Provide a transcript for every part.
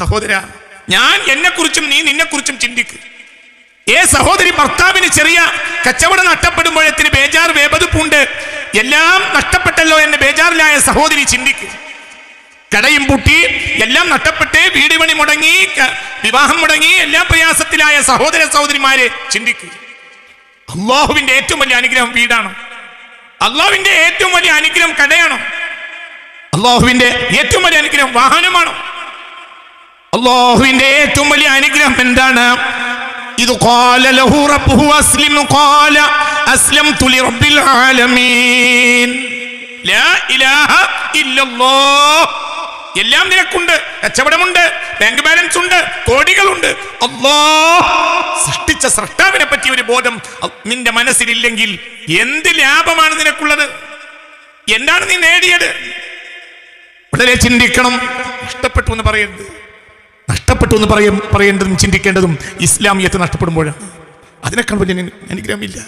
സഹോദര ഞാൻ എന്നെക്കുറിച്ചും നീ നിന്നെക്കുറിച്ചും ചിന്തിക്ക്. ഏ സഹോദരി ഭർത്താവിന് ചെറിയ കച്ചവടം നഷ്ടപ്പെടുമ്പോഴത്തിന് ബേജാർ വേപതുപ്പുണ്ട് എല്ലാം നഷ്ടപ്പെട്ടല്ലോ എന്ന് ബേജാറിലായ സഹോദരി ചിന്തിക്ക്. കടയും പൂട്ടി എല്ലാം നഷ്ടപ്പെട്ട് വീട് പണി മുടങ്ങി വിവാഹം മുടങ്ങി എല്ലാം പ്രയാസത്തിലായ സഹോദര സഹോദരിമാരെ ചിന്തിക്കുക അള്ളാഹുവിന്റെ ഏറ്റവും വലിയ അനുഗ്രഹം വീടാണ്. അള്ളാഹുവിന്റെ ഏറ്റവും വലിയ അനുഗ്രഹം കടയാണോ. അള്ളാഹുവിന്റെ ഏറ്റവും വലിയ അനുഗ്രഹം വാഹനമാണോ. അള്ളാഹുവിന്റെ ഏറ്റവും വലിയ അനുഗ്രഹം എന്താണ് ഇത് قال له ربه أسلم قال أسلمت لرب العالمين لا إله إلا الله എല്ലാം നിനക്കുണ്ട് കച്ചവടമുണ്ട് ബാങ്ക് ബാലൻസ് ഉണ്ട് കോടികളുണ്ട് അല്ലാ സൃഷ്ടിച്ച സൃഷ്ടാവിനെ പറ്റി ഒരു ബോധം അ- നിന്റെ മനസ്സിലില്ലെങ്കിൽ എന്ത് ലാഭമാണ് നിനക്കുള്ളത് എന്താണ് നീ നേടിയത് വളരെ ചിന്തിക്കണം നഷ്ടപ്പെട്ടു എന്ന് പറയരുത് നഷ്ടപ്പെട്ടു എന്ന് പറയും പറയേണ്ടതും ചിന്തിക്കേണ്ടതും ഇസ്ലാമിയത്തെ നഷ്ടപ്പെടുമ്പോഴാണ്. അതിനേക്കാൾ വലിയ അനു- അനുഗ്രഹമില്ല.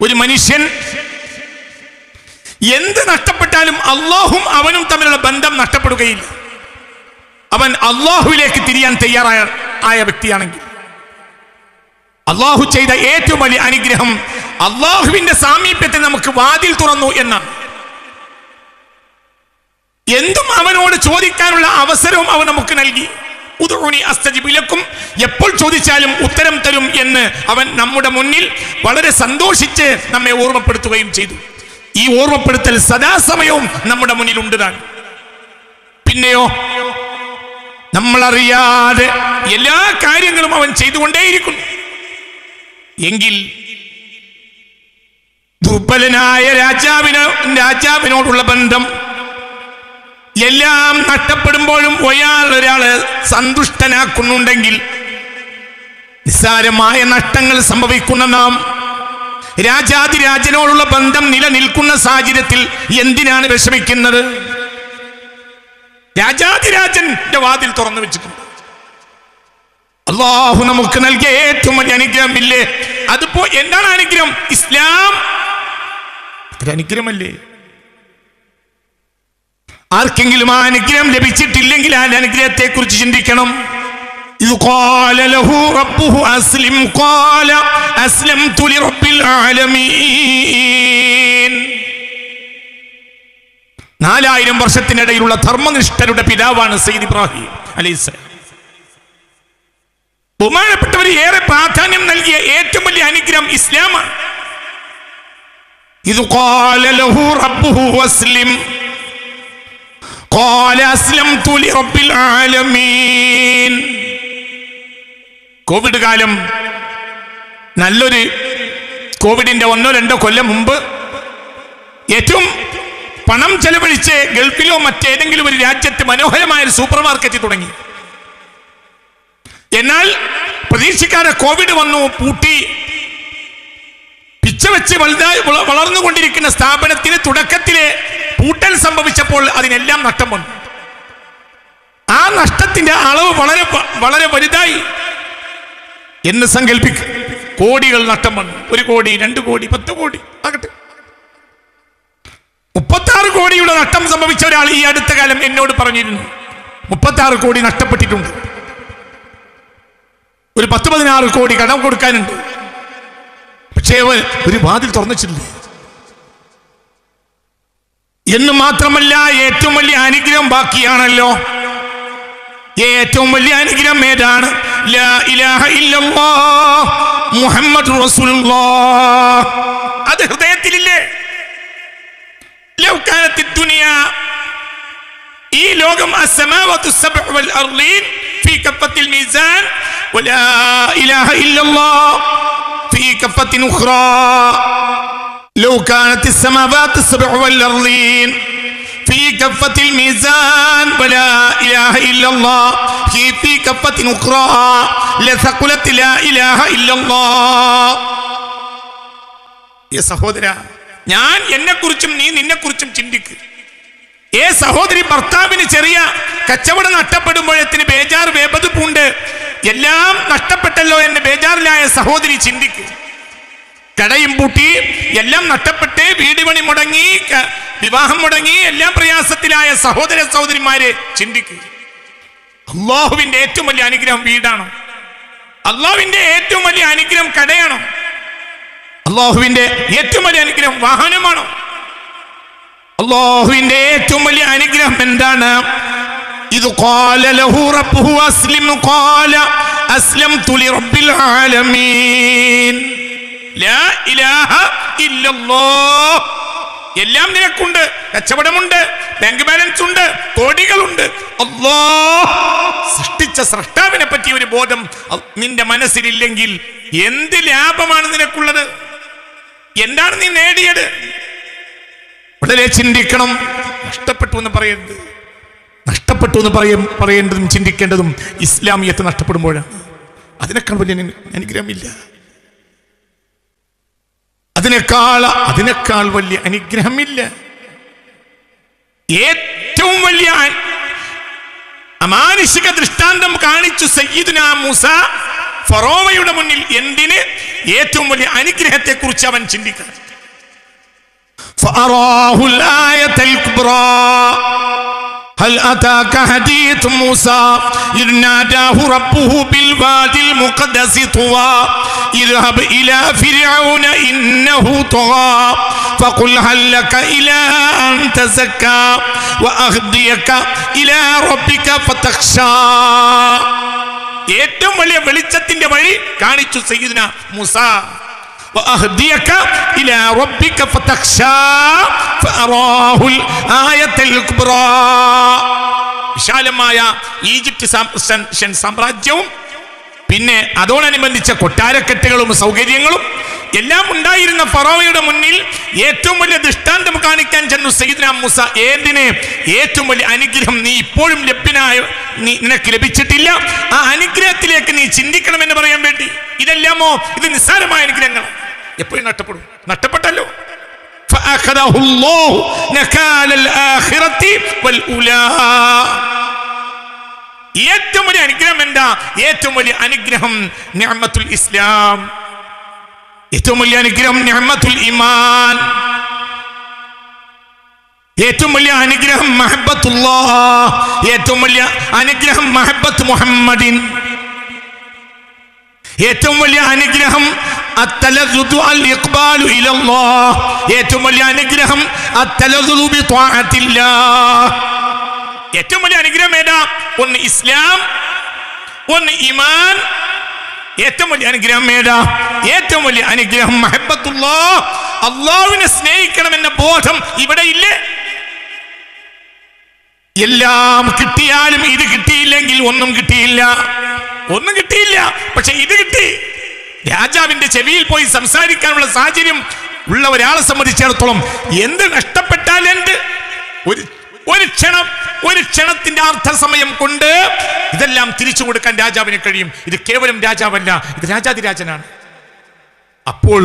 ഒരു മനുഷ്യൻ എന്ത് നഷ്ടപ്പെട്ടാലും അള്ളാഹും അവനും തമ്മിലുള്ള ബന്ധം നഷ്ടപ്പെടുകയില്ല. അവൻ അള്ളാഹുവിലേക്ക് തിരിയാൻ തയ്യാറായ ആയ വ്യക്തിയാണെങ്കിൽ. അള്ളാഹു ചെയ്ത ഏറ്റവും വലിയ അനുഗ്രഹം അള്ളാഹുവിന്റെ സാമീപ്യത്തെ നമുക്ക് വാതിൽ തുറന്നു എന്നാണ്. എന്തും അവനോട് ചോദിക്കാനുള്ള അവസരവും അവൻ നമുക്ക് നൽകി. ഉദുനി അസ്തജിബിലക്കും എപ്പോൾ ചോദിച്ചാലും ഉത്തരം തരും എന്ന് അവൻ നമ്മുടെ മുന്നിൽ വളരെ സന്തോഷിച്ച് നമ്മെ ഓർമ്മപ്പെടുത്തുകയും ചെയ്തു. ഈ ഓർമ്മപ്പെടുത്തൽ സദാസമയവും നമ്മുടെ മുന്നിൽ ഉണ്ട് താൻ. പിന്നെയോ? നമ്മളറിയാതെ എല്ലാ കാര്യങ്ങളും അവൻ ചെയ്തുകൊണ്ടേയിരിക്കുന്നു. എങ്കിൽ ദുർബലനായ രാജാവിന് രാജാവിനോടുള്ള ബന്ധം എല്ലാം നഷ്ടപ്പെടുമ്പോഴും ഒയാൾ ഒരാൾ സന്തുഷ്ടനാക്കുന്നുണ്ടെങ്കിൽ നിസ്സാരമായ നഷ്ടങ്ങൾ സംഭവിക്കുന്ന നാം രാജാതിരാജനോടുള്ള ബന്ധം നിലനിൽക്കുന്ന സാഹചര്യത്തിൽ എന്തിനാണ് വിഷമിക്കുന്നത്? രാജാതിരാജന്റെ വാതിൽ തുറന്നു വെച്ചിട്ടുണ്ട്. അള്ളാഹു നമുക്ക് നൽകിയ ഏറ്റവും വലിയ അനുഗ്രഹം ഇല്ലേ? അതിപ്പോ എന്താണ് അനുഗ്രഹം? ഇസ്ലാം. അനുഗ്രഹമല്ലേ? ആർക്കെങ്കിലും ആ അനുഗ്രഹം ലഭിച്ചിട്ടില്ലെങ്കിൽ ആ അനുഗ്രഹത്തെ കുറിച്ച് ചിന്തിക്കണം ഇത് قال له ربه أسلم قال أسلمت لرب العالمين നാലായിരം വർഷത്തിനിടയിലുള്ള ധർമ്മനിഷ്ഠരുടെ പിതാവാണ് സയ്യിദ് ഇബ്രാഹിം അലൈഹിസ്സലാം ബഹുമാനപ്പെട്ടവർ ഏറെ പ്രാധാന്യം നൽകിയ ഏറ്റവും വലിയ അനുഗ്രഹം ഇസ്ലാമാണ് ഇത് قال له ربه أسلم قال أسلمت لرب العالمين കോവിഡ് കാലം നല്ലൊരു കോവിഡിന്റെ ഒന്നോ രണ്ടോ കൊല്ലം മുമ്പ് ഏറ്റവും പണം ചെലവഴിച്ച് ഗൾഫിലോ മറ്റേതെങ്കിലും ഒരു രാജ്യത്ത് മനോഹരമായ ഒരു സൂപ്പർ മാർക്കറ്റ് തുടങ്ങി എന്നാൽ പ്രതീക്ഷിക്കാതെ കോവിഡ് വന്നു പൂട്ടി പിച്ച വെച്ച് വലുതായി വളർന്നുകൊണ്ടിരിക്കുന്ന സ്ഥാപനത്തിന് തുടക്കത്തിലെ പൂട്ടൽ സംഭവിച്ചപ്പോൾ അതിനെല്ലാം നഷ്ടം വന്നു. ആ നഷ്ടത്തിന്റെ അളവ് വളരെ വളരെ വലുതായി എന്ന് സങ്കല്പിക്കും കോടികൾ നഷ്ടം വന്നു. ഒരു കോടി രണ്ട് കോടി പത്ത് കോടി ആകട്ടെ. മുപ്പത്താറ് കോടിയുടെ നഷ്ടം സംഭവിച്ച ഒരാൾ ഈ അടുത്ത കാലം എന്നോട് പറഞ്ഞിരുന്നു. മുപ്പത്താറ് കോടി നഷ്ടപ്പെട്ടിട്ടുണ്ട്. ഒരു പത്ത് പതിനാറ് കോടി കടം കൊടുക്കാനുണ്ട്. പക്ഷേ ഒരു വാതിൽ തുറന്നിട്ടില്ലേ? എന്ന് മാത്രമല്ല ഏറ്റവും വലിയ അനുഗ്രഹം ബാക്കിയാണല്ലോ. ഏറ്റവും വലിയ അനുഗ്രഹം ഏതാണ്? മുഹമ്മദ് അത് ഹൃദയത്തിലില്ലേ? ഈ ലോകം ഫീ മീസാൻ. വലാ ഇലാഹ ഇല്ലല്ലാഹ് ഫീ കഫത്തിൻ ഉഖ്റാ لو كانت السماوات السبع والأرضين في كفة الميزان ولا إله إلا الله في في كفة أخرى لثقلت لا إله إلا الله يا സഹോദര ഞാൻ എന്നെക്കുറിച്ചും നീ നിന്നെക്കുറിച്ചും ചിന്തിക്ക് ഏ സഹോദരി ഭർത്താവിന് ചെറിയ കച്ചവടം നഷ്ടപ്പെടുമ്പോഴത്തിന് ബേജാർ വേപതുപ്പുണ്ട് എല്ലാം നഷ്ടപ്പെട്ടല്ലോ എന്ന് ബേജാറിലായ സഹോദരി ചിന്തിക്ക്. കടയും പൂട്ടി എല്ലാം നഷ്ടപ്പെട്ട് വീട് പണി മുടങ്ങി വിവാഹം മുടങ്ങി എല്ലാം പ്രയാസത്തിലായ സഹോദര സഹോദരിമാരെ ചിന്തിക്കുക അള്ളാഹുവിന്റെ ഏറ്റവും വലിയ അനുഗ്രഹം വീടാണ്. അള്ളാഹുവിന്റെ ഏറ്റവും വലിയ അനുഗ്രഹം കടയാണോ. അള്ളാഹുവിന്റെ ഏറ്റവും വലിയ അനുഗ്രഹം വാഹനമാണോ. അള്ളാഹുവിന്റെ ഏറ്റവും വലിയ അനുഗ്രഹം എന്താണ്? ഇത് قال له ربه أسلم قال أسلمت لرب العالمين لا إله إلا الله എല്ലാം നിനക്കുണ്ട് കച്ചവടമുണ്ട് ബാങ്ക് ബാലൻസ് ഉണ്ട് കോടികളുണ്ട് അല്ലാ സൃഷ്ടിച്ച സൃഷ്ടാവിനെ പറ്റി ഒരു ബോധം അ- നിന്റെ മനസ്സിലില്ലെങ്കിൽ എന്ത് ലാഭമാണ് നിനക്കുള്ളത് എന്താണ് നീ നേടിയത് വളരെ ചിന്തിക്കണം നഷ്ടപ്പെട്ടു എന്ന് പറയരുത് നഷ്ടപ്പെട്ടു എന്ന് പറയും പറയേണ്ടതും ചിന്തിക്കേണ്ടതും ഇസ്ലാമിയത്തെ നഷ്ടപ്പെടുമ്പോഴാണ്. അതിനേക്കാൾ വലിയ അനുഗ്രഹമില്ല. അതിനേക്കാൾ അതിനേക്കാൾ വലിയ അനുഗ്രഹമില്ല. ഏറ്റവും വലിയ അമാനുഷിക ദൃഷ്ടാന്തം കാണിച്ചു സയ്യിദുന മൂസ ഫറോവയുടെ മുന്നിൽ എന്തിന് ഏറ്റവും വലിയ അനുഗ്രഹത്തെ കുറിച്ച് അവൻ ചിന്തിക്കുക هل أتاك حديث موسى إذ ناداه ربه بالوادي المقدس طوى اذهب إلى فرعون إنه طغى فقل هل لك إلى أن تزكى وأهديك إلى ربك فتخشى ഏറ്റവും വലിയ വെളിച്ചത്തിന്റെ വഴി കാണിച്ചു സയ്യിദ്ന മൂസ وأهديك إلى ربك فتخشى فأراه الآية الكبرى വിശാലമായ ഈജിപ്റ്റ് സാം- സൻ- ഷൻ സാമ്രാജ്യവും പിന്നെ അതോടനുബന്ധിച്ച കൊട്ടാരക്കെട്ടുകളും സൗകര്യങ്ങളും എല്ലാം ഉണ്ടായിരുന്ന ഫറോവയുടെ മുന്നിൽ ഏറ്റവും വലിയ ദൃഷ്ടാന്തം കാണിക്കാൻ ചെന്നു സയ്യിദ്ന മൂസ. ഏതിനെ ഏറ്റവും വലിയ അനുഗ്രഹം നീ ഇപ്പോഴും ലഭ്യനായ നീ നിനക്ക് ലഭിച്ചിട്ടില്ല. ആ അനുഗ്രഹത്തിലേക്ക് നീ ചിന്തിക്കണമെന്ന് പറയാൻ വേണ്ടി. ഇതെല്ലാമോ? ഇത് നിസ്സാരമായ അനുഗ്രഹങ്ങൾ എപ്പോഴും നഷ്ടപ്പെടും. നഷ്ടപ്പെട്ടല്ലോ. ഏറ്റവും വലിയ അനുഗ്രഹം എന്താ? ഏറ്റവും വലിയ അനുഗ്രഹം ഇസ്ലാം. ഏറ്റവും വലിയ അനുഗ്രഹം നിഅമത്തുൽ ഇമാൻ ഏറ്റവും വലിയ അനുഗ്രഹം മഹബത്തുല്ലാ ഏറ്റവും വലിയ അനുഗ്രഹം മഹബത്ത് മുഹമ്മദിൻ. ഏറ്റവും വലിയ അനുഗ്രഹം അത്തലദ്ദു അൽ ഇഖ്ബാലു ഇലല്ലാഹ്. ഏറ്റവും വലിയ അനുഗ്രഹം അത്തലദ്ദു ബി ത്വാഅത്തില്ലാഹ്. ഏറ്റവും വലിയ അനുഗ്രഹം ഏതാ? ഒന്ന് ഇസ്ലാം ഒന്ന് ഇമാൻ ഏറ്റവും വലിയ അനുഗ്രഹം ഏതാ? ഏറ്റവും വലിയ അനുഗ്രഹം മഹബത്തുള്ളോ. അള്ളാവിനെ സ്നേഹിക്കണമെന്ന ബോധം ഇവിടെ ഇല്ലേ. എല്ലാം കിട്ടിയാലും ഇത് കിട്ടിയില്ലെങ്കിൽ ഒന്നും കിട്ടിയില്ല. ഒന്നും കിട്ടിയില്ല പക്ഷെ ഇത് കിട്ടി. രാജാവിന്റെ ചെവിയിൽ പോയി സംസാരിക്കാനുള്ള സാഹചര്യം ഉള്ള ഒരാളെ സംബന്ധിച്ചിടത്തോളം എന്ത് നഷ്ടപ്പെട്ടാലെന്ത് ഒരു ഒരു ക്ഷണം ഒരു ക്ഷണത്തിന്റെ അർത്ഥ സമയം കൊണ്ട് ഇതെല്ലാം തിരിച്ചു കൊടുക്കാൻ രാജാവിന് കഴിയും. ഇത് കേവലം രാജാവല്ല ഇത് രാജാതിരാജനാണ് അപ്പോൾ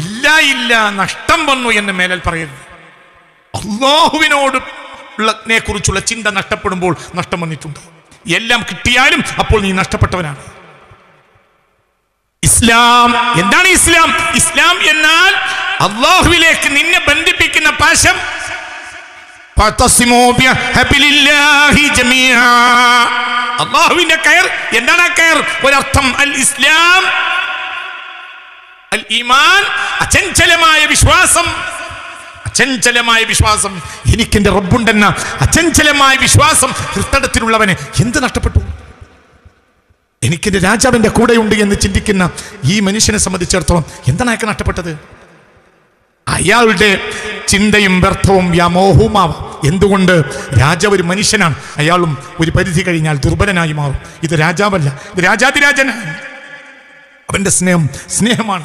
ഇല്ല ഇല്ല നഷ്ടം വന്നു എന്ന് മേലൽ പറയുന്നു അള്ളാഹുവിനോട് ഉള്ളതിനെ കുറിച്ചുള്ള ചിന്ത നഷ്ടപ്പെടുമ്പോൾ നഷ്ടം വന്നിട്ടുണ്ട്? എല്ലാം കിട്ടിയാലും അപ്പോൾ നീ നഷ്ടപ്പെട്ടവനാണ്. ഇസ്ലാം എന്താണ് ഇസ്ലാം? ഇസ്ലാം എന്നാൽ അള്ളാഹുവിലേക്ക് നിന്നെ ബന്ധിപ്പിക്കുന്ന പാശം. അള്ളാഹുവിന്റെ കയർ എന്താണ് ആ കയർ? ഒരർത്ഥം അൽ ഇസ്ലാം അൽ ഈമാൻ അചഞ്ചലമായ വിശ്വാസം. അചഞ്ചലമായ വിശ്വാസം. എനിക്കെന്റെ റബ്ബുണ്ടെന്ന അചഞ്ചലമായ വിശ്വാസം ഹൃദയത്തിലുള്ളവന് എന്ത് നഷ്ടപ്പെട്ടു? എനിക്കെന്റെ രാജാവിന്റെ കൂടെയുണ്ട് എന്ന് ചിന്തിക്കുന്ന ഈ മനുഷ്യനെ സംബന്ധിച്ചിടത്തോളം എന്താണ് അയാൾക്ക് നഷ്ടപ്പെട്ടത്? അയാളുടെ ചിന്തയും വ്യർത്ഥവും വ്യാമോഹവുമാവാം. എന്തുകൊണ്ട് രാജാവ് ഒരു മനുഷ്യനാണ് അയാളും ഒരു പരിധി കഴിഞ്ഞാൽ ദുർബലനായി മാറും ഇത് രാജാവല്ല ഇത് രാജാതിരാജനാണ്. അവന്റെ സ്നേഹം സ്നേഹമാണ്.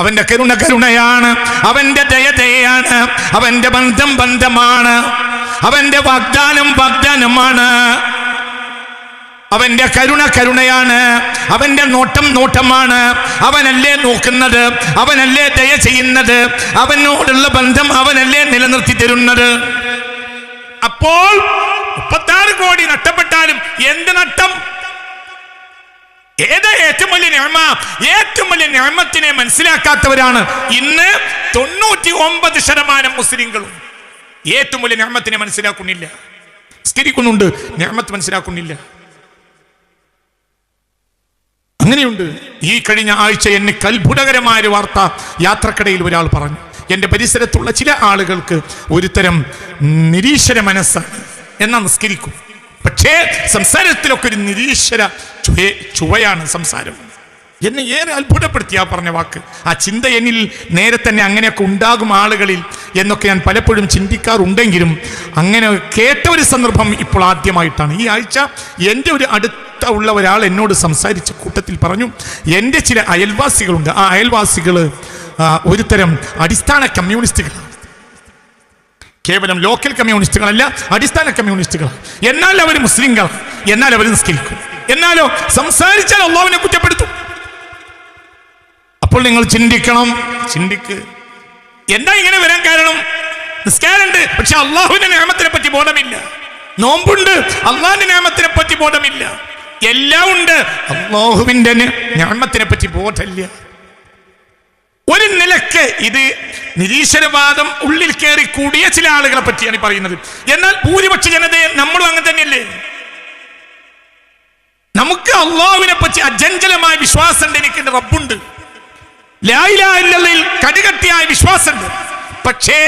അവന്റെ കരുണ കരുണയാണ്. അവന്റെ ദയ ദയയാണ്. അവന്റെ ബന്ധം ബന്ധമാണ്. അവന്റെ വാഗ്ദാനം വാഗ്ദാനമാണ്. അവന്റെ കരുണ കരുണയാണ്. അവന്റെ നോട്ടം നോട്ടമാണ്. അവനല്ലേ നോക്കുന്നത്. അവനല്ലേ ദയ ചെയ്യുന്നത്. അവനോടുള്ള ബന്ധം അവനല്ലേ നിലനിർത്തി തരുന്നത്. അപ്പോൾ മുപ്പത്താറ് കോടി നഷ്ടപ്പെട്ടാലും എന്ത് നഷ്ടം? ഏതാ ഏറ്റവും വലിയ ഞാമ ഏറ്റവും വലിയ ഞാമത്തിനെ മനസ്സിലാക്കാത്തവരാണ് ഇന്ന് തൊണ്ണൂറ്റി ഒമ്പത് ശതമാനം മുസ്ലിങ്ങളും. ഏറ്റവും വലിയ ഞാമത്തിനെ മനസ്സിലാക്കുന്നില്ല. സ്കരിക്കുന്നുണ്ട് ഞാമത്ത് മനസ്സിലാക്കുന്നില്ല. അങ്ങനെയുണ്ട്. ഈ കഴിഞ്ഞ ആഴ്ച എന്നെ കൽഭുടകരമായ വാർത്ത യാത്രക്കിടയിൽ ഒരാൾ പറഞ്ഞു. എന്റെ പരിസരത്തുള്ള ചില ആളുകൾക്ക് ഒരുതരം നിരീശ്വര മനസ്സാണ്. എന്നാ നിസ്കരിക്കും. പക്ഷേ സംസാരത്തിലൊക്കെ ഒരു നിരീശ്വര ചുവയാണ് സംസാരം. എന്നെ ഏറെ അത്ഭുതപ്പെടുത്തി ആ പറഞ്ഞ വാക്ക്. ആ ചിന്ത എന്നിൽ നേരെ തന്നെ അങ്ങനെയൊക്കെ ഉണ്ടാകും ആളുകളിൽ എന്നൊക്കെ ഞാൻ പലപ്പോഴും ചിന്തിക്കാറുണ്ടെങ്കിലും അങ്ങനെ കേട്ട ഒരു സന്ദർഭം ഇപ്പോൾ ആദ്യമായിട്ടാണ്. ഈ ആഴ്ച എന്റെ ഒരു അടുത്ത ഉള്ള ഒരാൾ എന്നോട് സംസാരിച്ച കൂട്ടത്തിൽ പറഞ്ഞു എന്റെ ചില അയൽവാസികളുണ്ട്. ആ അയൽവാസികൾ ഒരുതരം അടിസ്ഥാന കമ്മ്യൂണിസ്റ്റുകളാണ്. കേവലം ലോക്കൽ കമ്മ്യൂണിസ്റ്റുകളല്ല അടിസ്ഥാന കമ്മ്യൂണിസ്റ്റുകളാണ്. എന്നാൽ അവർ മുസ്ലിങ്ങളാണ്. എന്നാൽ അവർ നിസ്കരിക്കും. എന്നാലോ സംസാരിച്ചാൽ അള്ളാവിനെ കുറ്റപ്പെടുത്തും. അപ്പോൾ നിങ്ങൾ ചിന്തിക്കണം. ചിന്തിക്ക്. എന്താ ഇങ്ങനെ വരാൻ കാരണം? നിസ്കാരമുണ്ട് പക്ഷെ അള്ളാഹുവിന്റെ നിയമത്തിനെ പറ്റി ബോധമില്ല. നോമ്പുണ്ട് അള്ളാഹിന്റെ നിയമത്തിനെ പറ്റി ബോധമില്ല. എല്ലാം ഉണ്ട് അള്ളാഹുവിന്റെ നിയമത്തിനെ പറ്റി ബോധമില്ല. ഒരു നിലയ്ക്ക് ഇത് നിരീശ്വരവാദം ഉള്ളിൽ കയറി കൂടിയ ചില ആളുകളെ പറ്റിയാണ് ഈ പറയുന്നത്. എന്നാൽ ഭൂരിപക്ഷ ജനതയെ നമ്മളും അങ്ങനെ തന്നെയല്ലേ? നമുക്ക് അള്ളാഹുവിനെ പറ്റി അജഞ്ചലമായ വിശ്വാസമുണ്ട് എനിക്ക് റബ്ബുണ്ട്. ലായിലായിൽ കടുകട്ടിയായ വിശ്വാസമുണ്ട്. പക്ഷേ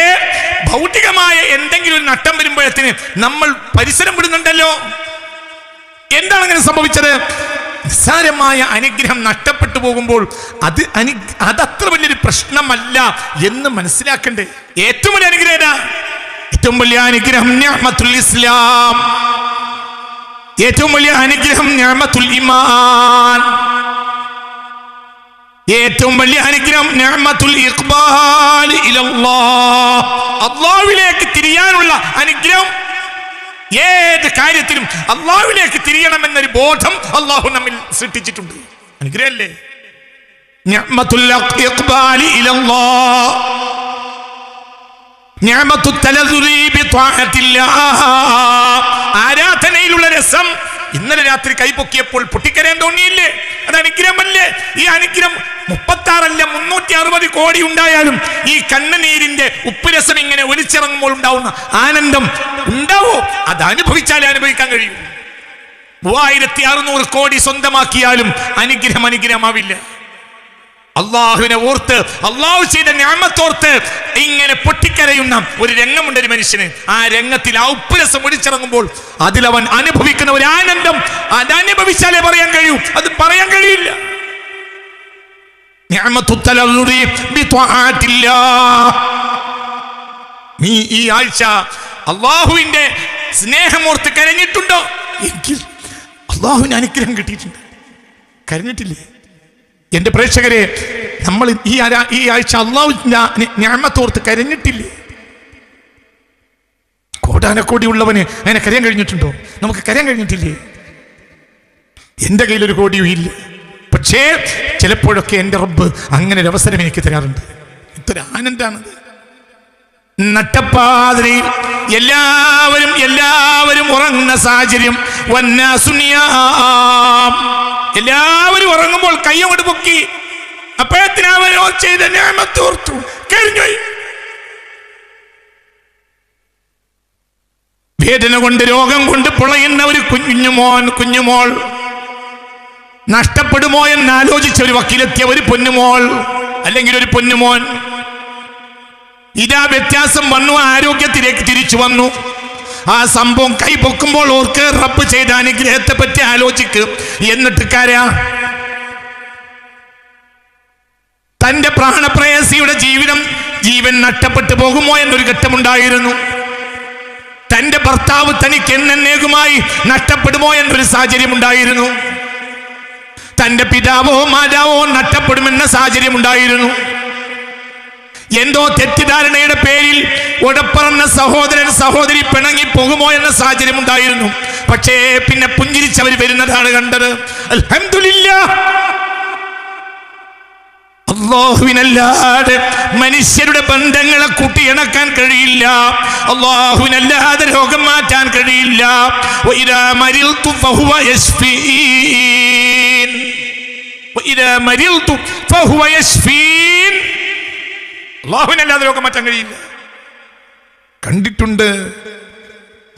ഭൗതികമായ എന്തെങ്കിലും ഒരു നട്ടം വരുമ്പോഴത്തിന് നമ്മൾ പരിസരം വിടുന്നുണ്ടല്ലോ. എന്താണ് അങ്ങനെ സംഭവിച്ചത്? നിസ്സാരമായ അനുഗ്രഹം നഷ്ടപ്പെട്ടു പോകുമ്പോൾ അത് അനു അതത്ര വലിയൊരു പ്രശ്നമല്ല എന്ന് മനസ്സിലാക്കണ്ടേ. ഏറ്റവും വലിയ അനുഗ്രഹം ഏറ്റവും വലിയ അനുഗ്രഹം ഇസ്ലാം. ഏറ്റവും വലിയ അനുഗ്രഹം ഈമാൻ. ഏറ്റവും വലിയ അനുഗ്രഹം അള്ളാവിലേക്ക് തിരിയാനുള്ള അനുഗ്രഹം ഏത് കാര്യത്തിലും അള്ളാഹുവിലേക്ക് തിരിയണമെന്നൊരു ബോധം അള്ളാഹു നമ്മിൽ സൃഷ്ടിച്ചിട്ടുണ്ട്. അനുഗ്രഹമല്ലേ? ആരാധനയിലുള്ള രസം ഇന്നലെ രാത്രി കൈപൊക്കിയപ്പോൾ പൊട്ടിക്കരയാൻ തോന്നിയില്ലേ? അത് അനുഗ്രഹമല്ലേ? ഈ അനുഗ്രഹം മുപ്പത്തി ആറല്ല മുന്നൂറ്റി അറുപത് കോടി ഉണ്ടായാലും ഈ കണ്ണുനീരിന്റെ ഉപ്പുരസം ഇങ്ങനെ ഒലിച്ചിറങ്ങുമ്പോൾ ഉണ്ടാവുന്ന ആനന്ദം ഉണ്ടാവോ? അത് അനുഭവിച്ചാലേ അനുഭവിക്കാൻ കഴിയൂ. മൂവായിരത്തി അറുന്നൂറ് കോടി സ്വന്തമാക്കിയാലും അനുഗ്രഹം അനുഗ്രഹമാവില്ല. അള്ളാഹുവിനെ ഓർത്ത് അള്ളാഹു ചെയ്ത ഞാമത്തോർത്ത് ഇങ്ങനെ പൊട്ടിക്കരയുന്ന ഒരു രംഗമുണ്ട് ഒരു മനുഷ്യന്. ആ രംഗത്തിൽ ആ ഉപ്പുരസം ഒഴിച്ചിറങ്ങുമ്പോൾ അതിലവൻ അനുഭവിക്കുന്ന ഒരു ആനന്ദം അത് അനുഭവിച്ചാലേ പറയാൻ കഴിയൂ. അത് പറയാൻ കഴിയില്ല. നീ ഈ ആഴ്ച അള്ളാഹുവിന്റെ സ്നേഹമോർത്ത് കരഞ്ഞിട്ടുണ്ടോ? എങ്കിൽ അള്ളാഹുവിന് അനുഗ്രഹം കിട്ടിയിട്ടുണ്ട്. കരഞ്ഞിട്ടില്ലേ? എന്റെ പ്രേക്ഷകരെ നമ്മൾ ഈ ഈ ആഴ്ച അള്ളാഹു ഞാമത്തോർത്ത് കരഞ്ഞിട്ടില്ലേ? കോടാനക്കോടി ഉള്ളവന് അങ്ങനെ കരയാൻ കഴിഞ്ഞിട്ടുണ്ടോ? നമുക്ക് കരയാൻ കഴിഞ്ഞിട്ടില്ലേ? എന്റെ കയ്യിലൊരു കോടിയും ഇല്ല. പക്ഷേ ചിലപ്പോഴൊക്കെ എന്റെ റബ്ബ് അങ്ങനെ ഒരു അവസരം എനിക്ക് തരാറുണ്ട്. ഇത്ര ആനന്ദാണ് നട്ടപ്പാതിരയിൽ എല്ലാവരും എല്ലാവരും ഉറങ്ങുന്ന സാഹചര്യം വന്നാസു നിയാം. എല്ലാവരും ഉറങ്ങുമ്പോൾ കൈ കൊണ്ട് പൊക്കി. അപ്പോഴത്തിന് അവരോ ചെയ്ത ഞാമത്തോർത്തു കഴിഞ്ഞു. വേദന കൊണ്ട് രോഗം കൊണ്ട് പുളയുന്ന ഒരു കുഞ്ഞുമോൻ കുഞ്ഞുമോൾ നഷ്ടപ്പെടുമോ എന്ന് ആലോചിച്ച ഒരു വക്കീലെത്തിയ ഒരു പൊന്നുമോൾ അല്ലെങ്കിൽ ഒരു പൊന്നുമോൻ ഇതാ വ്യത്യാസം വന്നു ആരോഗ്യത്തിലേക്ക് തിരിച്ചു വന്നു. ആ സംഭവം കൈ പൊക്കുമ്പോൾ ഓർക്ക് റബ്ബ് ചെയ്ത അനുഗ്രഹത്തെ പറ്റി ആലോചിക്ക്. എന്നിട്ട് കരാ തന്റെ പ്രാണപ്രേയസിയുടെ ജീവിതം ജീവൻ നഷ്ടപ്പെട്ടു പോകുമോ എന്നൊരു ഘട്ടമുണ്ടായിരുന്നു. തന്റെ ഭർത്താവ് തനിക്ക് എന്നേകുമായി നഷ്ടപ്പെടുമോ എന്നൊരു സാഹചര്യം ഉണ്ടായിരുന്നു തന്റെ പിതാവോ മാതാവോ നഷ്ടപ്പെടുമെന്ന സാഹചര്യം ഉണ്ടായിരുന്നു എന്തോ തെറ്റിദ്ധാരണയുടെ പേരിൽ ഉടപ്പറന്ന സഹോദരൻ സഹോദരി പിണങ്ങി പോകുമോ എന്ന സാഹചര്യം ഉണ്ടായിരുന്നു. പക്ഷേ പിന്നെ പുഞ്ചിരിച്ചവർ വരുന്നതാണ് കണ്ടത്. അലഹമില്ല അള്ളാഹുവിനല്ലാതെ മനുഷ്യരുടെ ബന്ധങ്ങളെ കൂട്ടിയിണക്കാൻ കഴിയില്ല. അള്ളാഹുവിനല്ലാതെ രോഗം മാറ്റാൻ കഴിയില്ല. മരിൽ അള്ളാഹുവിനല്ലാതെ രോഗം മാറ്റാൻ കഴിയില്ല. കണ്ടിട്ടുണ്ട്.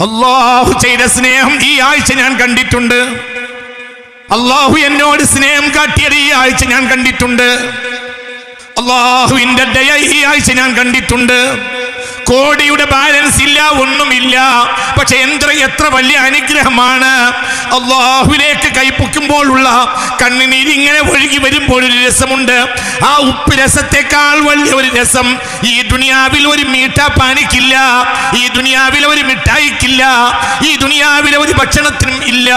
അള്ളാഹു ചെയ്ത സ്നേഹം ഈ ആഴ്ച ഞാൻ കണ്ടിട്ടുണ്ട്. അള്ളാഹു എന്നോട് സ്നേഹം കാട്ടിയത് ഈ ആഴ്ച ഞാൻ കണ്ടിട്ടുണ്ട്. അള്ളാഹുവിന്റെ ദയ ഈ ആഴ്ച ഞാൻ കണ്ടിട്ടുണ്ട്. കോടിയുടെ ബാലൻസ് ഇല്ല ഒന്നുമില്ല. പക്ഷെ എന്ത്ര എത്ര വലിയ അനുഗ്രഹമാണ്. അള്ളാഹുലേക്ക് കൈപ്പൊക്കുമ്പോഴുള്ള കണ്ണുനീര് ഇങ്ങനെ ഒഴുകി വരുമ്പോൾ ഒരു രസമുണ്ട്. ആ ഉപ്പ് രസത്തെക്കാൾ വലിയ ഒരു രസം. ഈ ദുനിയാവിൽ ഒരു മീട്ട പാനിക്കില്ല. ഈ ദുനിയാവിൽ ഒരു മിഠായിക്കില്ല. ഈ ദുനിയാവിൽ ഒരു ഭക്ഷണത്തിനും ഇല്ല.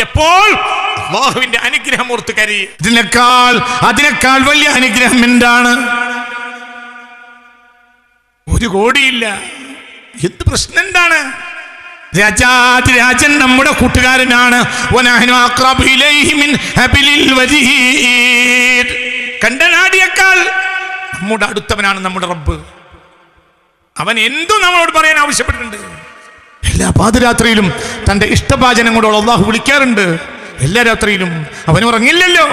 എപ്പോൾ അനുഗ്രഹം ഓർത്ത് കരി ഇതിനേക്കാൾ അതിനേക്കാൾ വലിയ അനുഗ്രഹം എന്താണ്? ഒരു കോടിയില്ല. എന്ത് പ്രശ്നം എന്താണ്? രാജാതി രാജൻ നമ്മുടെ കൂട്ടുകാരനാണ്. കണ്ടനാടിയേക്കാൾ നമ്മുടെ അടുത്തവനാണ് നമ്മുടെ റബ്ബ്. അവൻ എന്തും നമ്മളോട് പറയാൻ ആവശ്യപ്പെട്ടിട്ടുണ്ട്. എല്ലാ പാതിരാത്രിയിലും തന്റെ ഇഷ്ടഭാചനങ്ങളോട് അള്ളാഹു വിളിക്കാറുണ്ട്. എല്ലാ രാത്രിയിലും. അവൻ ഉറങ്ങില്ലല്ലോ.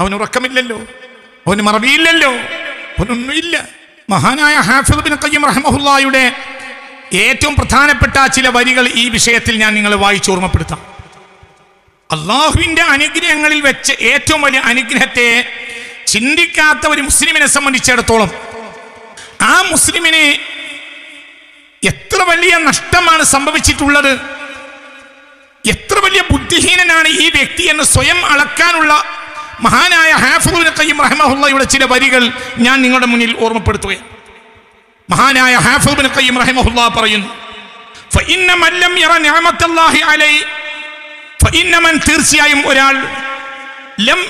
അവന് ഉറക്കമില്ലല്ലോ. അവന് മറവിയില്ലല്ലോ. അവനൊന്നുമില്ല. മഹാനായ ഹാഫിദ് ബിൻ ഖയ്യിം റഹ്മഹുല്ലായുടെ ഏറ്റവും പ്രധാനപ്പെട്ട ചില വരികൾ ഈ വിഷയത്തിൽ ഞാൻ നിങ്ങളെ വായിച്ചു ഓർമ്മപ്പെടുത്താം. അള്ളാഹുവിന്റെ അനുഗ്രഹങ്ങളിൽ വെച്ച് ഏറ്റവും വലിയ അനുഗ്രഹത്തെ ചിന്തിക്കാത്ത ഒരു മുസ്ലിമിനെ സംബന്ധിച്ചിടത്തോളം ആ മുസ്ലിമിനെ എത്ര വലിയ നഷ്ടമാണ് സംഭവിച്ചിട്ടുള്ളത് എത്ര വലിയ ബുദ്ധിഹീനനാണ് ഈ വ്യക്തി എന്ന് സ്വയം അളക്കാനുള്ള മഹാനായ ഹാഫുബിൻ കയ്യും റഹ്മുള്ളയുടെ ചില വരികൾ ഞാൻ നിങ്ങളുടെ മുന്നിൽ ഓർമ്മപ്പെടുത്തുകയാണ്. മഹാനായ ഹാഫുബിൻ കയ്യും റഹ്മുള്ള പറയുന്നു തീർച്ചയായും ഒരാൾ ലം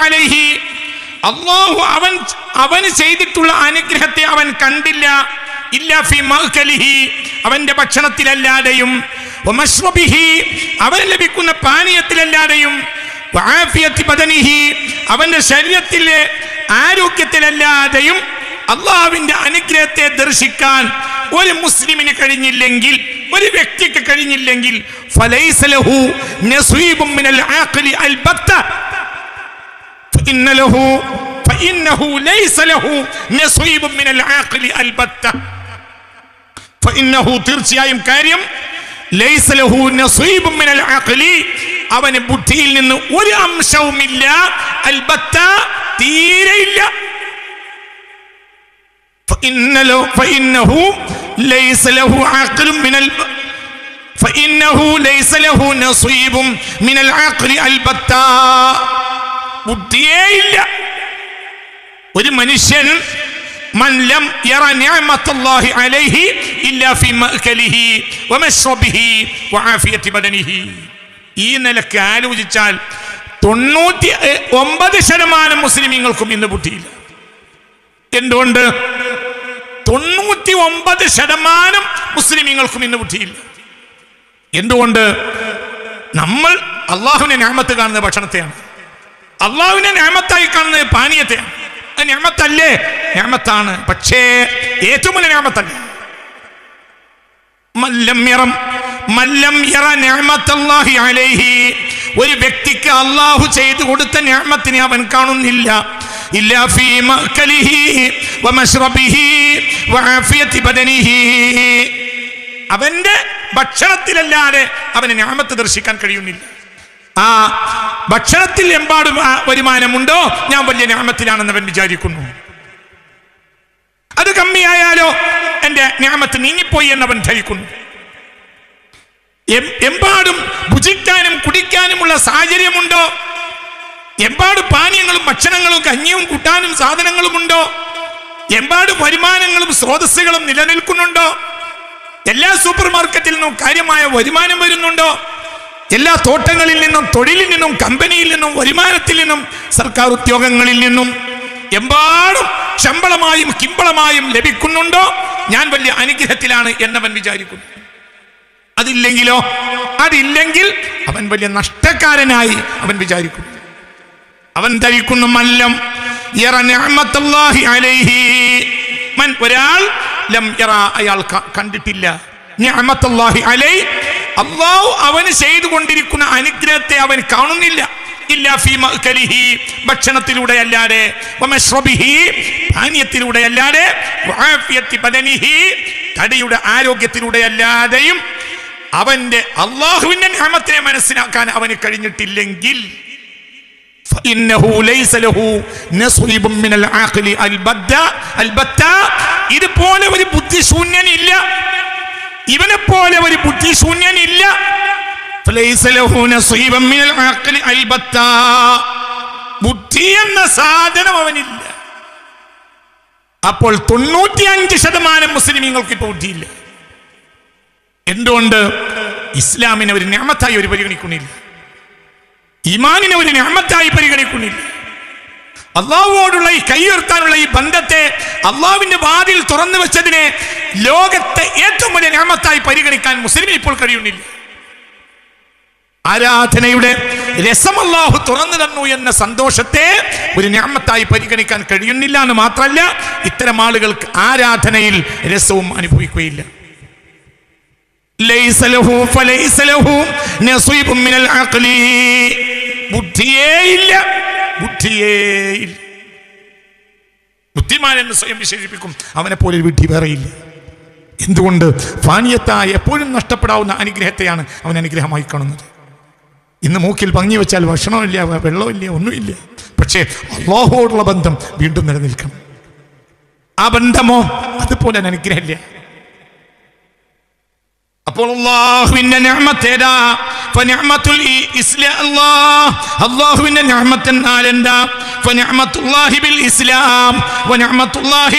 അലൈഹി അള്ളാഹു അവൻ അവന് ചെയ്തിട്ടുള്ള അനുഗ്രഹത്തെ അവൻ കണ്ടില്ല ഇല്ല ഫി മഹ്കലിഹി അവന്റെ ഭക്ഷണത്തിലല്ലാതെയും അവന് ലഭിക്കുന്ന പാനീയത്തിലല്ലാതെയും അവന്റെ ശരീരത്തിലെ ആരോഗ്യത്തിലല്ലാതെയും അള്ളാഹുവിന്റെ അനുഗ്രഹത്തെ ദർശിക്കാൻ ഒരു മുസ്ലിമിന് കഴിഞ്ഞില്ലെങ്കിൽ ഒരു വ്യക്തിക്ക് കഴിഞ്ഞില്ലെങ്കിൽ തീർച്ചയായും കാര്യം അവന് ബുദ്ധിയിൽ നിന്ന് ഒരു അംശവുമില്ല. അൽബത്ത തീരെയില്ല. ബുദ്ധിയേയില്ല ഒരു മനുഷ്യൻ യറ അലൈഹി ഇല്ലാ ബദനിഹി ഈ നിലയ്ക്ക് ആലോചിച്ചാൽ തൊണ്ണൂറ്റി ഒമ്പത് ശതമാനം മുസ്ലിമീങ്ങൾക്കും ഇന്ന് പൊട്ടിയില്ല എന്തുകൊണ്ട്? തൊണ്ണൂറ്റി ഒമ്പത് ശതമാനം മുസ്ലിമീങ്ങൾക്കും ഇന്ന് പൊട്ടിയില്ല എന്തുകൊണ്ട്? നമ്മൾ അള്ളാഹുവിനെ ഞാമത്ത് കാണുന്ന ഭക്ഷണത്തെയാണ്. അള്ളാഹുവിനെ ഞാമത്തായി കാണുന്നത് പാനീയത്തെയാണ്. അത് ഞാമത്തല്ലേ? ഞാമത്താണ്. പക്ഷേ ഏറ്റവും വലിയ ഞാമത്തല്ല? മല്ലം ഇറം മല്ലം ഇറ നിഅമത്തല്ലാഹി അലൈഹി. ഒരു വ്യക്തിക്ക് അള്ളാഹു ചെയ്തു കൊടുത്ത ഞാമത്തിനെ അവൻ കാണുന്നില്ല. അവന്റെ ഭക്ഷണത്തിലല്ലാതെ അവന് ഞാമത്ത് ദർശിക്കാൻ കഴിയുന്നില്ല. ആ ഭക്ഷണത്തിൽ എമ്പാടും വരുമാനമുണ്ടോ? ഞാൻ വലിയ ഞാമത്തിലാണെന്ന് അവൻ വിചാരിക്കുന്നു. അത് കമ്മിയായാലോ? എന്റെ ഞാമത്ത് നീങ്ങിപ്പോയി എന്നവൻ ധരിക്കുന്നു. എമ്പാടും ഭുജിക്കാനും കുടിക്കാനുമുള്ള സാഹചര്യമുണ്ടോ? എമ്പാട് പാനീയങ്ങളും ഭക്ഷണങ്ങളും കഞ്ഞിയും കൂട്ടാനും സാധനങ്ങളുമുണ്ടോ? എമ്പാട് വരുമാനങ്ങളും സ്രോതസ്സുകളും നിലനിൽക്കുന്നുണ്ടോ? എല്ലാ സൂപ്പർ മാർക്കറ്റിൽ നിന്നും കാര്യമായ വരുമാനം വരുന്നുണ്ടോ? എല്ലാ തോട്ടങ്ങളിൽ നിന്നും തൊഴിലിൽ നിന്നും കമ്പനിയിൽ നിന്നും വരുമാനത്തിൽ നിന്നും സർക്കാർ ഉദ്യോഗങ്ങളിൽ നിന്നും എമ്പാടും ശമ്പളമായും കിമ്പളമായും ലഭിക്കുന്നുണ്ടോ? ഞാൻ വലിയ അനുഗ്രഹത്തിലാണ് എന്നവൻ വിചാരിക്കുന്നു. അതില്ലെങ്കിലോ? അതില്ലെങ്കിൽ അവൻ വലിയ നഷ്ടക്കാരനായി അവൻ വിചാരിക്കുന്നു. അവൻ ധരിക്കുന്നു മല്ലം ഒരാൾ ലം അയാൾ കണ്ടിട്ടില്ല. അലൈ അള്ളാഹു അവന് ചെയ്തുകൊണ്ടിരിക്കുന്ന അനുഗ്രഹത്തെ അവൻ കാണുന്നില്ല. ഭക്ഷണത്തിലൂടെ അല്ലാതെ പാനീയത്തിലൂടെ അല്ലാതെ തടിയുടെ ആരോഗ്യത്തിലൂടെ അല്ലാതെയും അവന്റെ അള്ളാഹുവിന്റെ നിയമത്തിനെ മനസ്സിലാക്കാൻ അവന് കഴിഞ്ഞിട്ടില്ലെങ്കിൽ ഇതുപോലെ ഒരു ബുദ്ധിശൂന്യനില്ല. ഇവനെ പോലെ ഒരു ബുദ്ധിശൂന്യൻ ഇല്ല ബുദ്ധി എന്ന സാധനം അവനില്ല. അപ്പോൾ തൊണ്ണൂറ്റി അഞ്ച് ശതമാനം മുസ്ലിമീങ്ങൾക്ക് ഇപ്പോൾ ബുദ്ധിയില്ല എന്തുകൊണ്ട്? ഇസ്ലാമിനെ ഒരു ഞാമത്തായി അവർ പരിഗണിക്കുന്നില്ല. ഇമാനിനെ ഒരു ഞാമത്തായി പരിഗണിക്കുന്നില്ല. അള്ളാഹുവോടുള്ള ഈ കൈയുയർത്താനുള്ള ഈ ബന്ധത്തെ അള്ളാഹുവിന്റെ വാതിൽ തുറന്നു വെച്ചതിനെ ലോകത്തെ ഏറ്റവും വലിയ ഞാമത്തായി പരിഗണിക്കാൻ മുസ്ലിം ഇപ്പോൾ കഴിയുന്നില്ല. ആരാധനയുടെ രസം അള്ളാഹു തുറന്നു തന്നു എന്ന സന്തോഷത്തെ ഒരു ഞാമത്തായി പരിഗണിക്കാൻ കഴിയുന്നില്ല എന്ന് മാത്രമല്ല ഇത്തരം ആളുകൾക്ക് ആരാധനയിൽ രസവും അനുഭവിക്കുകയില്ല. ബുദ്ധിയേ ഇല്ല. ബുദ്ധിയേ ഇല്ല. ബുദ്ധിമാൻ എന്ന് സ്വയം വിശേഷിപ്പിക്കും. അവനെ പോലെ ഒരു വിഡ്ഢി വേറെയില്ല എന്തുകൊണ്ട്? ഫാനിയത്തായ എപ്പോഴും നഷ്ടപ്പെടാവുന്ന അനുഗ്രഹത്തെയാണ് അവൻ അനുഗ്രഹമായി കാണുന്നത്. ഇന്ന് മൂക്കിൽ ഭംഗി വെച്ചാൽ ഭക്ഷണമില്ല വെള്ളമില്ല ഒന്നുമില്ല. പക്ഷേ അള്ളാഹുവോടുള്ള ബന്ധം വീണ്ടും നിലനിൽക്കണം. ആ ബന്ധമോ? അതുപോലെ അനുഗ്രഹമില്ല അപ്പോൾ അള്ളാഹുവിന്റെ നിഅമത്തേതാ ഫനിഅമത്തുൽ ഇ- ഇസ്ലാ അല്ലാഹ് അള്ളാഹുവിന്റെ നിഅമത്ത് എന്നാൽ എന്താ ഫനിഅമത്തുല്ലാഹി ബിൽ ഇസ്ലാം വനിഅമത്തുല്ലാഹി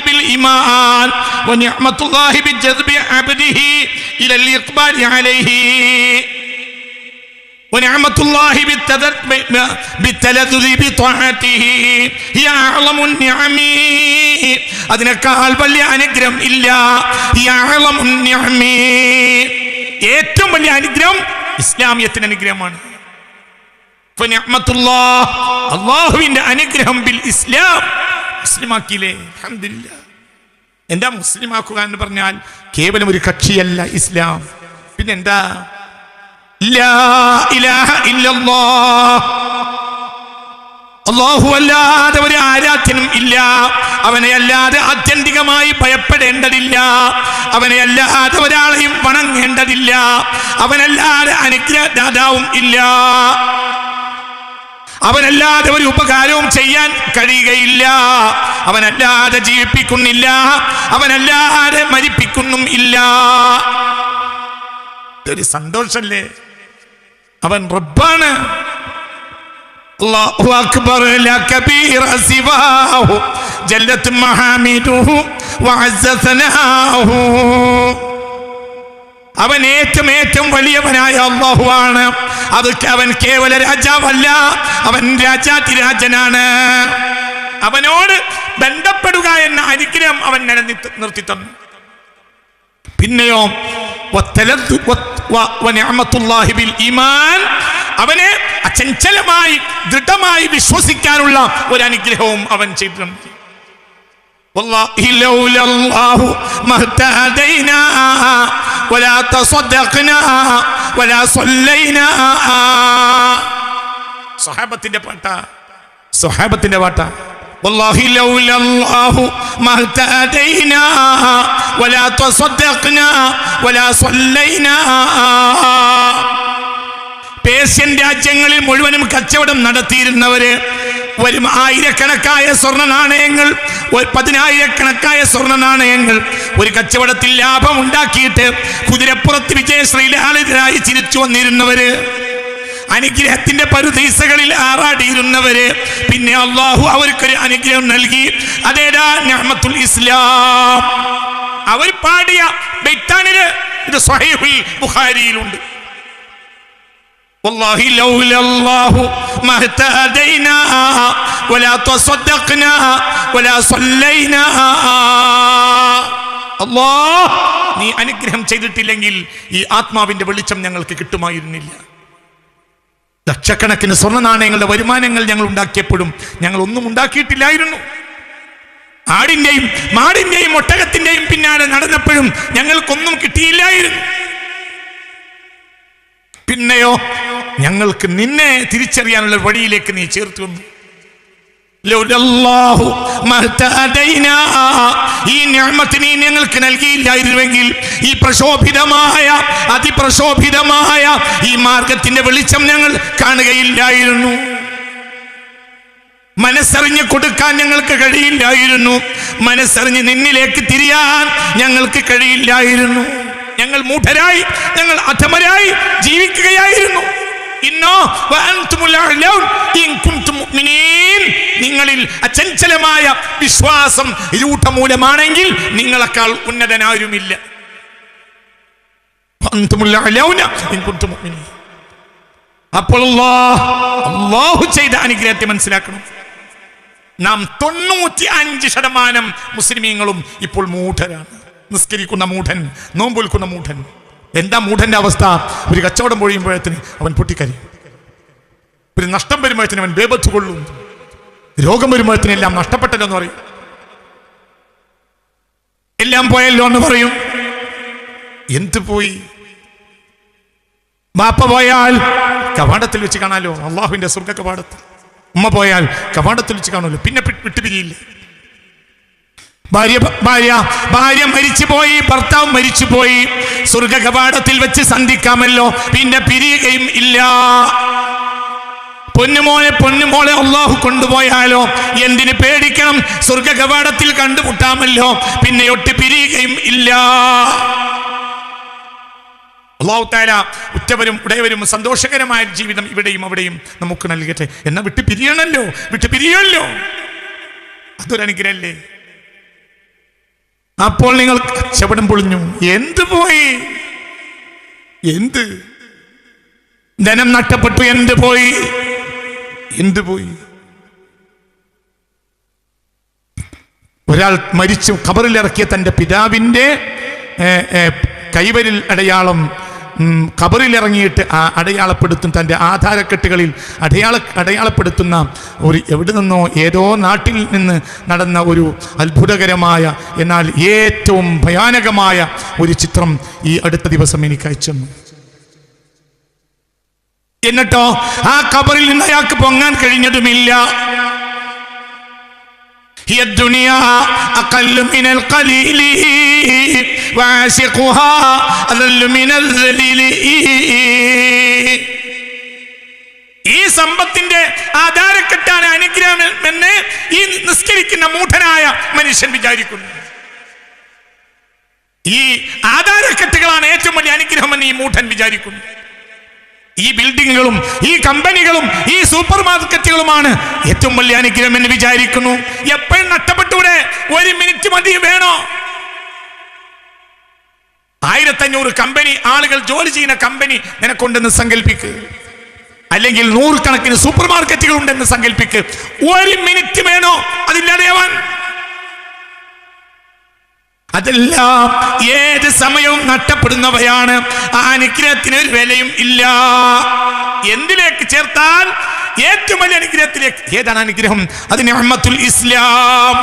ബിൽ ഈമാൻ വനിഅമത്തുല്ലാഹി ബിജദ്ബി അബ്ദിഹി ഇലൽ ഇഖ്ബാലി അലൈഹി ونعمة الله بالتذ- ب- بالتلذذ بطاعته هي أعظم النعم അതിനേക്കാൾ വലിയ അനുഗ്രഹം ഇല്ല هي أعظم النعم ഏറ്റവും വലിയ അനുഗ്രഹം ഇസ്ലാമിയത്തിന് അനുഗ്രഹമാണ്. അള്ളാഹുവിന്റെ അനുഗ്രഹം ബിൽ ഇസ്ലാം. മുസ്ലിമാക്കിയില്ലേ? അൽഹംദുലില്ലാ. എന്താ മുസ്ലിമാക്കുക എന്ന് പറഞ്ഞാൽ കേവലം ഒരു കക്ഷിയല്ല ഇസ്ലാം. പിന്നെന്താ? ലാ ഇലാഹ ഇല്ലല്ലാഹ്. അല്ലാഹു അല്ലാതെ ഒരു ആരാധ്യനും ഇല്ല. അവനെ അല്ലാതെ ആത്യന്തികമായി ഭയപ്പെടേണ്ടതില്ല. അവനെ അല്ലാതെ ഒരാളെയും വണങ്ങേണ്ടതില്ല. അവനല്ലാതെ അനുഗ്രഹദാതാവും ഇല്ല. അവനല്ലാതെ ഒരു ഉപകാരവും ചെയ്യാൻ കഴിയുകയില്ല. അവനല്ലാതെ ജീവിപ്പിക്കുന്നില്ല. അവനല്ലാതെ മരിപ്പിക്കുന്നും ഇല്ല. ഒരു സന്തോഷല്ലേ? അവൻ റബ്ബാണ്. അല്ലാഹു അക്ബർ ലാ കബീറ സിവാഹു ജല്ലത്ത് മഹാമിദുഹു വഅസ്സനാഹു അവൻ ഏറ്റവും ഏറ്റവും വലിയവനായ അള്ളാഹുവാണ് അത് അവൻ കേവല രാജാവല്ല അവൻ രാജാതിരാജനാണ് അവനോട് ബന്ധപ്പെടുക എന്ന അനുഗ്രഹം അവൻ നിലനിർത്തി നിർത്തി തന്നു. പിന്നെയോ വത്തലദ്ദു വ- വ- വനിഅമത്തുല്ലാഹി ബിൽ ഈമാൻ അവനെ അചഞ്ചലമായി ദൃഢമായി വിശ്വസിക്കാനുള്ള ഒരു അനുഗ്രഹവും അവൻ ചെയ്തിട്ടുണ്ട് والله لولا الله ما اهتدينا ولا تصدقنا ولا صلينا സ്വഹാബത്തിന്റെ പാട്ട സ്വഹാബത്തിന്റെ പാട്ട والله لولا الله ما اهتدينا ولا تصدقنا ولا صلينا പേർഷ്യൻ രാജ്യങ്ങളിൽ മുഴുവനും കച്ചവടം നടത്തിയിരുന്നവര് വരും ആയിരക്കണക്കായ സ്വർണ്ണ നാണയങ്ങൾ ഒരു പതിനായിരക്കണക്കായ സ്വർണ്ണ നാണയങ്ങൾ ഒരു കച്ചവടത്തിൽ ലാഭം ഉണ്ടാക്കിയിട്ട് കുതിരപ്പുറത്ത് വിജയശ്രീലാളിതരായി ചിരിച്ചു വന്നിരുന്നവര് അനുഗ്രഹത്തിന്റെ പരുദീസകളിൽ ആറാടിയിരുന്നവര് പിന്നെ അള്ളാഹു അവർക്കൊരു അനുഗ്രഹം നൽകി അതേടാ ഞഹമത്തുൽ ഇസ്ലാം അവർ പാടിയ ബൈത്താനില് ഇത് സ്വഹീഹുൽ ബുഖാരിയിലുണ്ട് والله لولا الله ما اهتدينا ولا تصدقنا ولا صلينا الله നീ അനുഗ്രഹം ചെയ്തിട്ടില്ലെങ്കിൽ ഈ ആത്മാവിന്റെ വെളിച്ചം ഞങ്ങൾക്ക് കിട്ടുമായിരുന്നില്ല ലക്ഷക്കണക്കിന് സ്വർണ നാണയങ്ങളുടെ വരുമാനങ്ങൾ ഞങ്ങൾ ഉണ്ടാക്കിയപ്പോഴും ഞങ്ങൾ ഒന്നും ഉണ്ടാക്കിയിട്ടില്ലായിരുന്നു. ആടിന്റെയും മാടിന്റെയും ഒട്ടകത്തിന്റെയും പിന്നാലെ നടന്നപ്പോഴും ഞങ്ങൾക്കൊന്നും കിട്ടിയില്ലായിരുന്നു. പിന്നെയോ ഞങ്ങൾക്ക് നിന്നെ തിരിച്ചറിയാനുള്ള വഴിയിലേക്ക് നീ ചേർത്തു വന്നു. ഈ ഞാമത്തിന് ഞങ്ങൾക്ക് നൽകിയില്ലായിരുന്നുവെങ്കിൽ ഈ പ്രശോഭിതമായ അതിപ്രശോഭിതമായ ഈ മാർഗത്തിന്റെ വെളിച്ചം ഞങ്ങൾ കാണുകയില്ലായിരുന്നു. മനസ്സറിഞ്ഞ് കൊടുക്കാൻ ഞങ്ങൾക്ക് കഴിയില്ലായിരുന്നു. മനസ്സറിഞ്ഞ് നിന്നിലേക്ക് തിരിയാൻ ഞങ്ങൾക്ക് കഴിയില്ലായിരുന്നു. ഞങ്ങൾ മൂഢരായി ഞങ്ങൾ അധമരായി ജീവിക്കുകയായിരുന്നു. നിങ്ങളിൽ അചഞ്ചലമായ വിശ്വാസം രൂഢമൂലമാണെങ്കിൽ നിങ്ങളെക്കാൾ ഉന്നതനാരുമില്ല. അപ്പോൾ അള്ളാഹു ചെയ്ത അനുഗ്രഹത്തെ മനസ്സിലാക്കണം. നാം തൊണ്ണൂറ്റി അഞ്ച് ശതമാനം മുസ്ലിമീങ്ങളും ഇപ്പോൾ മൂഢരാണ്. നിസ്കരിക്കുന്ന മൂഢൻ നോമ്പൊൽക്കുന്ന മൂഢൻ. എന്താ മൂഢന്റെ അവസ്ഥ? ഒരു കച്ചവടം പൊഴിയുമ്പോഴത്തിന് അവൻ പൊട്ടിക്കരയും. ഒരു നഷ്ടം വരുമ്പോഴത്തിന് അവൻ ബേബത്ത് കൊള്ളും. രോഗം വരുമ്പോഴത്തിന് എല്ലാം നഷ്ടപ്പെട്ടല്ലോ എന്ന് പറയും. എല്ലാം പോയല്ലോ എന്ന് പറയും. എന്ത് പോയി? ബാപ്പ പോയാൽ കവാടത്തിൽ വെച്ച് കാണാലോ? അള്ളാഹുവിന്റെ സ്വർഗ കവാടത്തിൽ ഉമ്മ പോയാൽ കവാടത്തിൽ വെച്ച് കാണുമല്ലോ. പിന്നെ വിട്ടുപിരിയില്ല. ഭാര്യ ഭാര്യ ഭാര്യ മരിച്ചുപോയി ഭർത്താവ് മരിച്ചുപോയി. സ്വർഗ കവാടത്തിൽ വെച്ച് സന്ധിക്കാമല്ലോ. പിന്നെ പിരിയുകയും ഇല്ല. പൊന്നുമോളെ പൊന്നുമോളെ അള്ളാഹു കൊണ്ടുപോയാലോ? എന്തിന് പേടിക്കണം? സ്വർഗ കവാടത്തിൽ കണ്ടുമുട്ടാമല്ലോ. പിന്നെ ഒട്ടി പിരിയുകയും ഇല്ല. അള്ളാഹുത്താല ഉറ്റവരും ഉടയവരും സന്തോഷകരമായ ജീവിതം ഇവിടെയും അവിടെയും നമുക്ക് നൽകട്ടെ. എന്നാ വിട്ട് പിരിയണല്ലോ. വിട്ട് പിരിയല്ലോ. അതൊരനുഗ്രഹല്ലേ? അപ്പോൾ നിങ്ങൾ കച്ചവടം പൊളിഞ്ഞു. എന്ത് പോയി? എന്ത്? ധനം നഷ്ടപ്പെട്ടു. എന്ത് പോയി? എന്ത് പോയി? ഒരാൾ മരിച്ചു. ഖബറിലിറക്കിയ തന്റെ പിതാവിന്റെ കൈവരിൽ അടയാളം ഉം, ഖബറിലിറങ്ങിയിട്ട് ആ അടയാളപ്പെടുത്തും തന്റെ ആധാരക്കെട്ടുകളിൽ അടയാള അടയാളപ്പെടുത്തുന്ന ഒരു എവിടെ നിന്നോ ഏതോ നാട്ടിൽ നിന്ന് നടന്ന ഒരു അത്ഭുതകരമായ എന്നാൽ ഏറ്റവും ഭയാനകമായ ഒരു ചിത്രം ഈ അടുത്ത ദിവസം എനിക്ക് അയച്ചു. എന്നിട്ടോ ആ കബറിൽ നിന്ന് അയാൾക്ക് പൊങ്ങാൻ കഴിഞ്ഞതുമില്ല هي الدنيا أقل من القليل وعاشقها أذل من الذليل ഈ സമ്പത്തിന്റെ ആധാരക്കെട്ടാണ് അനുഗ്രഹം എന്ന് ഈ നിസ്കരിക്കുന്ന മൂഢനായ മനുഷ്യൻ വിചാരിക്കുന്നു ഈ ആധാരക്കെട്ടുകളാണ് ഏറ്റവും വലിയ അനുഗ്രഹമെന്ന് ഈ മൂഢൻ വിചാരിക്കുന്നു ഈ ബിൽഡിങ്ങുകളും ഈ കമ്പനികളും ഈ സൂപ്പർ മാർക്കറ്റുകളുമാണ് ഏറ്റവും വലിയ അനുഗ്രഹം എന്ന് വിചാരിക്കുന്നു. എപ്പോഴും നഷ്ടപ്പെട്ടൂടെ ഒരു മിനിറ്റ് മതി വേണോ? ആയിരത്തഞ്ഞൂറ് കമ്പനി ആളുകൾ ജോലി ചെയ്യുന്ന കമ്പനി നിനക്കൊണ്ടെന്ന് സങ്കല്പിക്ക്. അല്ലെങ്കിൽ നൂറുകണക്കിന് സൂപ്പർ മാർക്കറ്റുകൾ ഉണ്ടെന്ന് സങ്കല്പിക്ക്. ഒരു മിനിറ്റ് വേണോ? അതില്ലാതെയാവാൻ അതെല്ലാം ഏത് സമയവും നഷ്ടപ്പെടുന്നവയാണ്. ആ അനുഗ്രഹത്തിന് ഒരു വിലയും ഇല്ല. എന്തിലേക്ക് ചേർത്താൽ ഏറ്റവും വലിയ അനുഗ്രഹത്തിലേക്ക്? ഏതാണ് അനുഗ്രഹം? അത് നിഅമത്തുൽ ഇസ്ലാം.